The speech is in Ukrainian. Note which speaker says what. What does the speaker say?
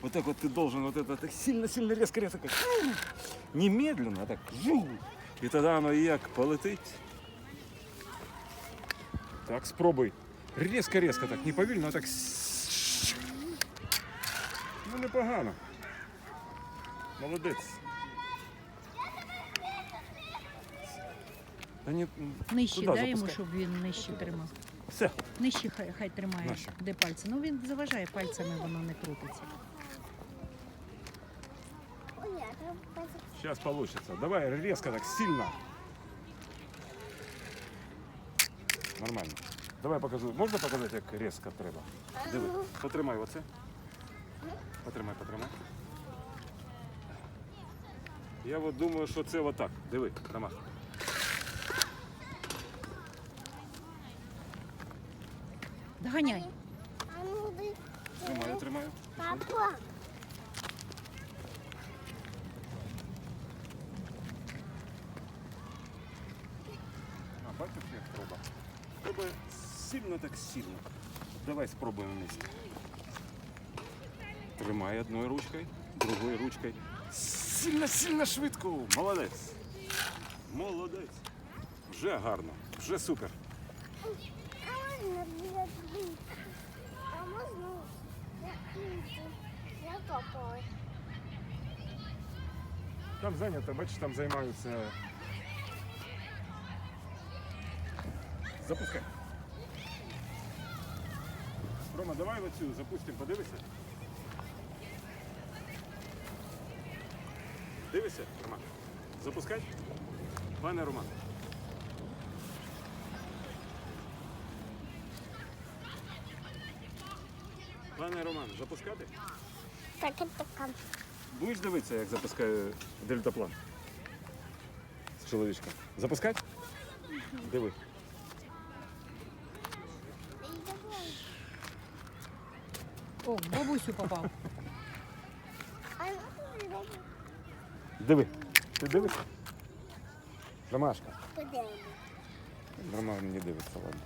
Speaker 1: Вот так вот ты должен вот это так сильно-сильно резко резко как немедленно, а так жу. І тоді воно як полетить. Так, спробуй. Резко-резко так, не повільно, а так. Ну непогано. Молодець. Та ні,
Speaker 2: Нижче
Speaker 1: туди
Speaker 2: дай йому,
Speaker 1: запускай.
Speaker 2: щоб він нижче тримав.
Speaker 1: Все.
Speaker 2: Нижче хай, хай тримає,
Speaker 1: Нащо?
Speaker 2: де пальці. Ну він заважає пальцями, воно не крутиться.
Speaker 1: Сейчас получится. Давай резко так сильно. Нормально. Давай покажу. Можна показати, як резко треба? Диви. Потримай оце. Потримай, потримай. Я от думаю, що це отак. Диви, Ромаш.
Speaker 2: Доганяй.
Speaker 3: Ну.
Speaker 1: Тримаю, тримаю.
Speaker 3: Папа.
Speaker 1: Бачиш, як треба? Треба сильно так сильно. Давай спробуємо вместе. Тримай одною ручкою, другою ручкою. Сильно-сильно швидко. Молодець. Молодець. Вже гарно, вже супер.
Speaker 3: А можна я топаю.
Speaker 1: Там зайнято, бачиш, там займаються. Запускай. Рома, давай оцю запустимо, подивися. Дивися, Роман. Запускай. Пане Роман. Пане Роман, запускати?
Speaker 3: Так, так.
Speaker 1: Будеш дивитися, як запускає дельтаплан? З чоловічка. Запускати? Диви.
Speaker 2: О, в бабусю попав.
Speaker 3: А
Speaker 1: Диви. Ти дивишся? Ромашка.
Speaker 3: подивимось.
Speaker 1: Роман не дивиться, ладно.